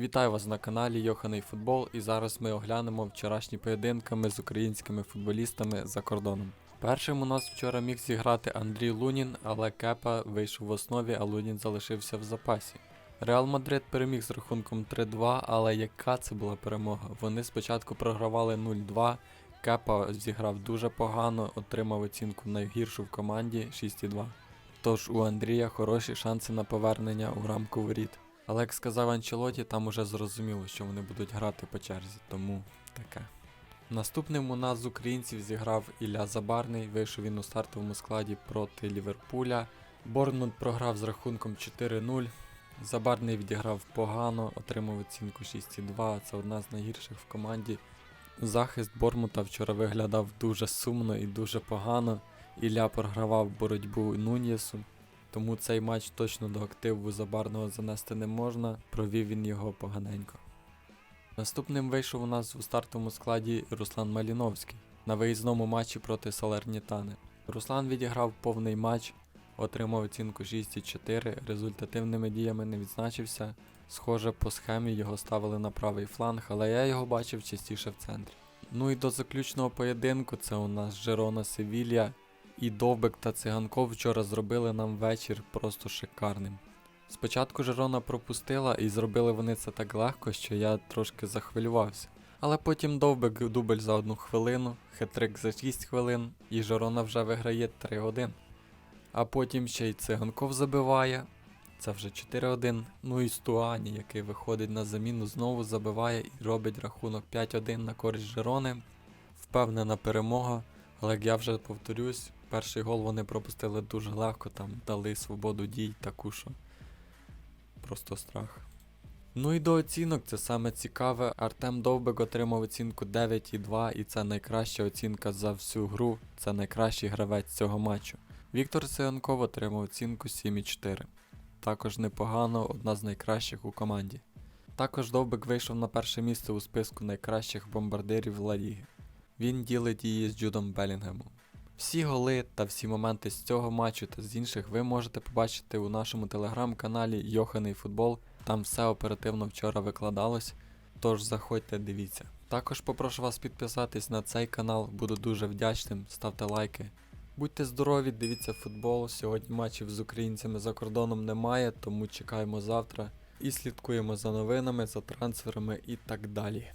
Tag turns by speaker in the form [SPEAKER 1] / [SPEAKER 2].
[SPEAKER 1] Вітаю вас на каналі Йоханий Футбол і зараз ми оглянемо вчорашні поєдинками з українськими футболістами за кордоном. Першим у нас вчора міг зіграти Андрій Лунін, але Кепа вийшов в основі, а Лунін залишився в запасі. Реал Мадрид переміг з рахунком 3-2, але яка це була перемога? Вони спочатку програвали 0-2, Кепа зіграв дуже погано, отримав оцінку найгіршу в команді 6,2. Тож у Андрія хороші шанси на повернення у рамку воріт. Але як сказав Анчелоті, там уже зрозуміло, що вони будуть грати по черзі, тому таке. Наступним у нас з українців зіграв Ілля Забарний, вийшов він у стартовому складі проти Ліверпуля. Борнмут програв з рахунком 4-0. Забарний відіграв погано, отримав оцінку 6,2, це одна з найгірших в команді. Захист Бормута вчора виглядав дуже сумно і дуже погано. Ілля програвав боротьбу Нуньєсу, тому цей матч точно до активу Забарного занести не можна, провів він його поганенько. Наступним вийшов у нас у стартовому складі Руслан Маліновський на виїзному матчі проти Салернітани. Руслан відіграв повний матч, отримав оцінку 6,4, результативними діями не відзначився. Схоже, по схемі його ставили на правий фланг, але я його бачив частіше в центрі. Ну і до заключного поєдинку це у нас Жерона Севілья. І Довбек та Циганков вчора зробили нам вечір просто шикарним. Спочатку Жерона пропустила, і зробили вони це так легко, що я трошки захвилювався. Але потім Довбек дубль за одну хвилину, хитрик за 6 хвилин, і Жерона вже виграє 3-1. А потім ще й Циганков забиває. Це вже 4-1. Ну і Стуані, який виходить на заміну, знову забиває і робить рахунок 5-1 на користь Жерони. Впевнена перемога. Але як я вже повторюсь, перший гол вони пропустили дуже легко, там дали свободу дій таку, що просто страх. Ну і до оцінок це саме цікаве. Артем Довбек отримав оцінку 9,2 і це найкраща оцінка за всю гру. Це найкращий гравець цього матчу. Віктор Циганков отримав оцінку 7,4. Також непогано, одна з найкращих у команді. Також Довбек вийшов на перше місце у списку найкращих бомбардирів Ла Ліги. Він ділить її з Джудом Белінгемом. Всі голи та всі моменти з цього матчу та з інших ви можете побачити у нашому телеграм-каналі Йоханий Футбол. Там все оперативно вчора викладалось. Тож заходьте, дивіться. Також попрошу вас підписатись на цей канал, буду дуже вдячним, ставте лайки. Будьте здорові, дивіться футбол. Сьогодні матчів з українцями за кордоном немає, тому чекаємо завтра і слідкуємо за новинами, за трансферами і так далі.